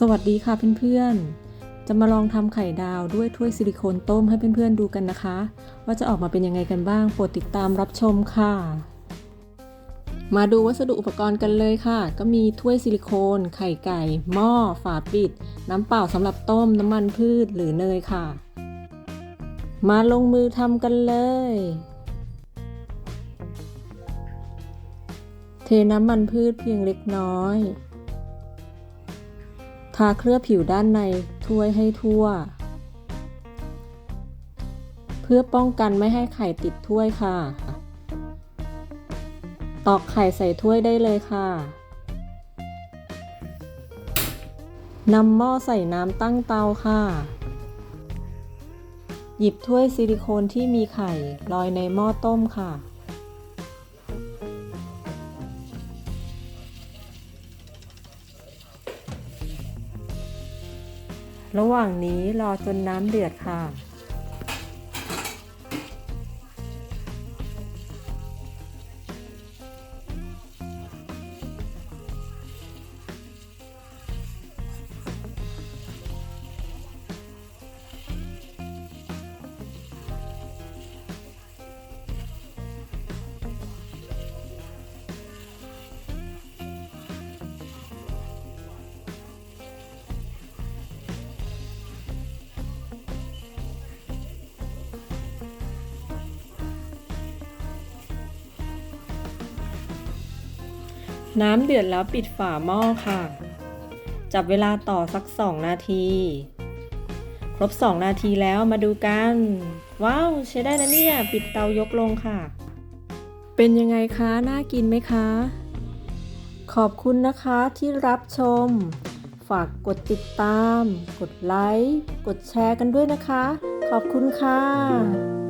สวัสดีค่ะเพื่อนๆ จะมาลองทำไข่ดาวด้วยถ้วยซิลิโคนต้มให้เพื่อนๆดูกันนะคะ ว่าจะออกมาเป็นยังไงกันบ้างโปรดติดตามรับชมค่ะ มาดูวัสดุอุปกรณ์กันเลยค่ะ ก็มีถ้วยซิลิโคน ไข่ไก่ หม้อ ฝาปิด น้ำเปล่าสำหรับต้ม น้ำมันพืชหรือเนยค่ะ มาลงมือทำกันเลย เทน้ำมันพืชเพียงเล็กน้อย ทาเคลือบผิวด้านในถ้วยให้ทั่ว เพื่อป้องกันไม่ให้ไข่ติดถ้วยค่ะ ตอกไข่ใส่ถ้วยได้เลยค่ะนำหม้อใส่น้ำตั้งเตาค่ะ หยิบถ้วยซิลิโคนที่มีไข่ลอยในหม้อต้มค่ะ ระหว่างนี้รอจนน้ำเดือดค่ะ น้ำเดือดแล้วปิดฝาหม้อค่ะ จับเวลาต่อสัก 2 นาที ครบ 2 นาทีแล้วมาดูกัน ว้าว ใช้ได้นะเนี่ย ปิดเตายกลงค่ะ เป็นยังไงคะ น่ากินไหมคะ ขอบคุณนะคะที่รับชม ฝากกดติดตาม กดไลค์ กดแชร์กันด้วยนะคะ ขอบคุณค่ะ